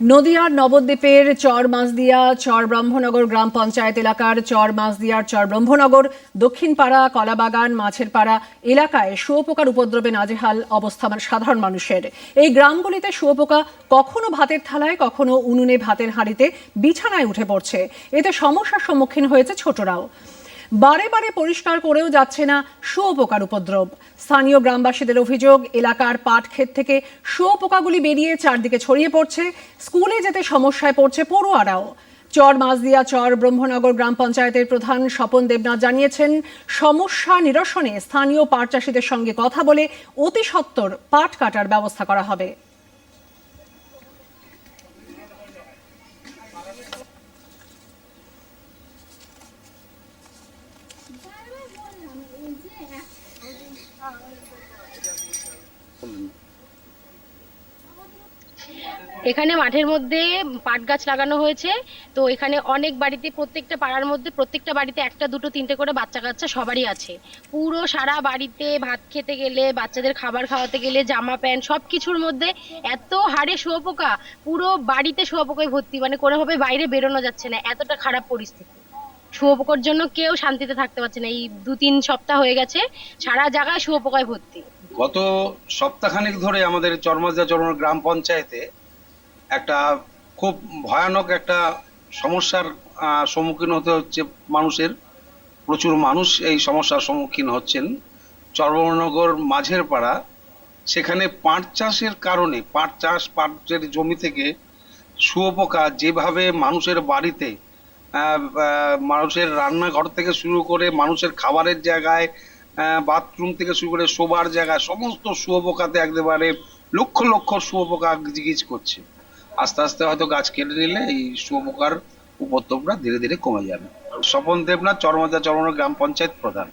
নদিয়ার নবদ্বীপের চর মাঝদিয়া চর ব্রহ্মনগর গ্রাম পঞ্চায়েত এলাকার চর মাঝদিয়ার চর ব্রহ্মনগর দক্ষিণপাড়া, কলাবাগান মাছের পাড়া এলাকায় শুয়োপোকার উপদ্রবে নাজেহাল অবস্থা মানে সাধারণ মানুষের। এই গ্রামগুলিতে শুয়োপোকা কখনো ভাতের থালায়, কখনো উনুনে ভাতের হাঁড়িতে বিছানায় উঠে পড়ছে। এতে সমস্যার সম্মুখীন হয়েছে ছোটরাও। বারে বারে পরিষ্কার করেও যাচ্ছে না শুয়োপোকার উপদ্রব। স্থানীয় গ্রামবাসীদের অভিযোগ, এলাকার পাট ক্ষেত থেকে শুয়োপোকাগুলি বেরিয়ে চারদিকে ছড়িয়ে পড়ছে, স্কুলে যেতে সমস্যায় পড়ছে পড়ুয়ারাও। চর মাঝদিয়া চর ব্রহ্মনগর গ্রাম পঞ্চায়েতের প্রধান স্বপন দেবনাথ জানিয়েছেন, সমস্যা নিরসনে স্থানীয় পাট চাষিদের সঙ্গে কথা বলে অতি সত্বর পাট কাটার ব্যবস্থা করা হবে। এখানে মাঠের মধ্যে পাট গাছ লাগানো হয়েছে। তো এখানে অনেক বাড়িতে, প্রত্যেকটা পাড়ার মধ্যে প্রত্যেকটা বাড়িতে একটা, দুটো, তিনটে করে বাচ্চা কাচ্চা সবারই আছে। পুরো সারা বাড়িতে ভাত খেতে গেলে, বাচ্চাদের খাবার খাওয়াতে গেলে, জামা প্যান্ট সব কিছুর মধ্যে এত হাড়ে শুয়োপোকা, পুরো বাড়িতে শুয়োপোকায় ভর্তি। মানে কোনোভাবে বাইরে বেরোনো যাচ্ছে না, এতটা খারাপ পরিস্থিতি। শুয়োপোকার জন্য কেউ শান্তিতে থাকতে পারছে না। এই দু তিন সপ্তাহ হয়ে গেছে, সারা জায়গায় শুয়োপোকায় ভর্তি। গত সপ্তাহখানেক ধরে আমাদের চরমাজা চরম গ্রাম পঞ্চায়েতে একটা খুব ভয়ানক একটা সমস্যার সম্মুখীন হতে হচ্ছে মানুষের। প্রচুর মানুষ এই সমস্যার সম্মুখীন হচ্ছেন। চর্মনগর মাঝের পাড়া, সেখানে পাট চাষের কারণে, পাট চাষ, পাটের জমি থেকে শুয়োপোকা যেভাবে মানুষের বাড়িতে মানুষের রান্নাঘর থেকে শুরু করে মানুষের খাবারের জায়গায় বাথরুম থেকে শুরু করে শোবার জায়গায়, সমস্ত শুয়োপোকাতে একেবারে লক্ষ লক্ষ শুয়োপোকা গিজগিজ করছে। আস্তে আস্তে হয়তো গাছ কেটে নিলে এই শুয়োপোকার উপদ্রবটা ধীরে ধীরে কমে যাবে। স্বপন দেবনাথ চরমজা চরম গ্রাম পঞ্চায়েত প্রধান।